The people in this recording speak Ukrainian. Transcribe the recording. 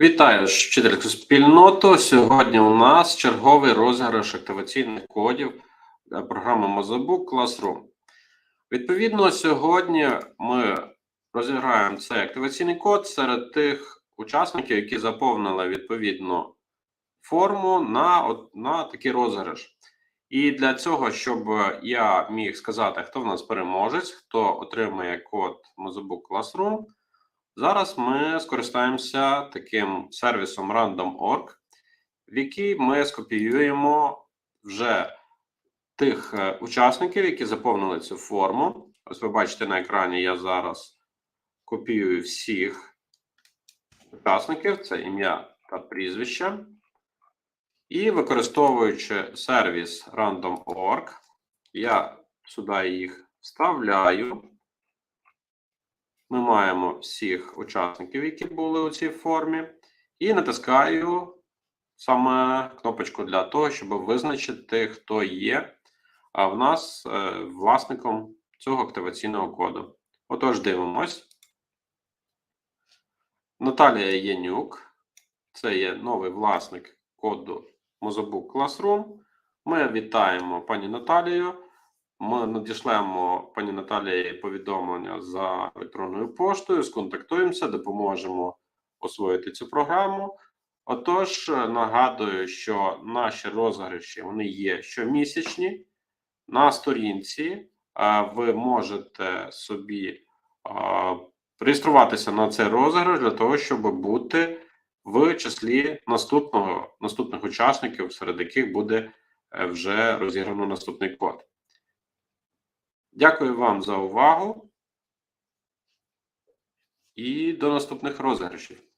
Вітаю вчительську спільноту. Сьогодні у нас черговий розіграш активаційних кодів е, програми Mozabook Classroom. Відповідно, сьогодні ми розіграємо цей активаційний код серед тих учасників, які заповнили відповідну форму на, на такий розіграш. І для цього, щоб я міг сказати, хто в нас переможець, хто отримує код Mozabook Classroom, Зараз ми скористаємося таким сервісом Random.org, в який ми скопіюємо вже тих е, учасників, які заповнили цю форму. Ось ви бачите на екрані, я зараз копіюю всіх учасників, це ім'я та прізвище. І використовуючи сервіс Random.org, я сюди їх вставляю. Ми маємо всіх учасників, які були у цій формі, і натискаю саме кнопочку для того, щоб визначити, хто є а в нас е, власником цього активаційного коду. Отож, дивимось. Наталія Янюк, це є новий власник коду Mozabook Classroom. Ми вітаємо пані Наталію. Ми надішлемо пані Наталії повідомлення за електронною поштою, сконтактуємося, допоможемо освоїти цю програму. Отож, нагадую, що наші розіграші вони є щомісячні. На сторінці ви можете собі реєструватися на цей розіграш для того, щоб бути в числі наступного наступних учасників, серед яких буде е, вже розіграно наступний код. Дякую вам за увагу і до наступних розіграшів.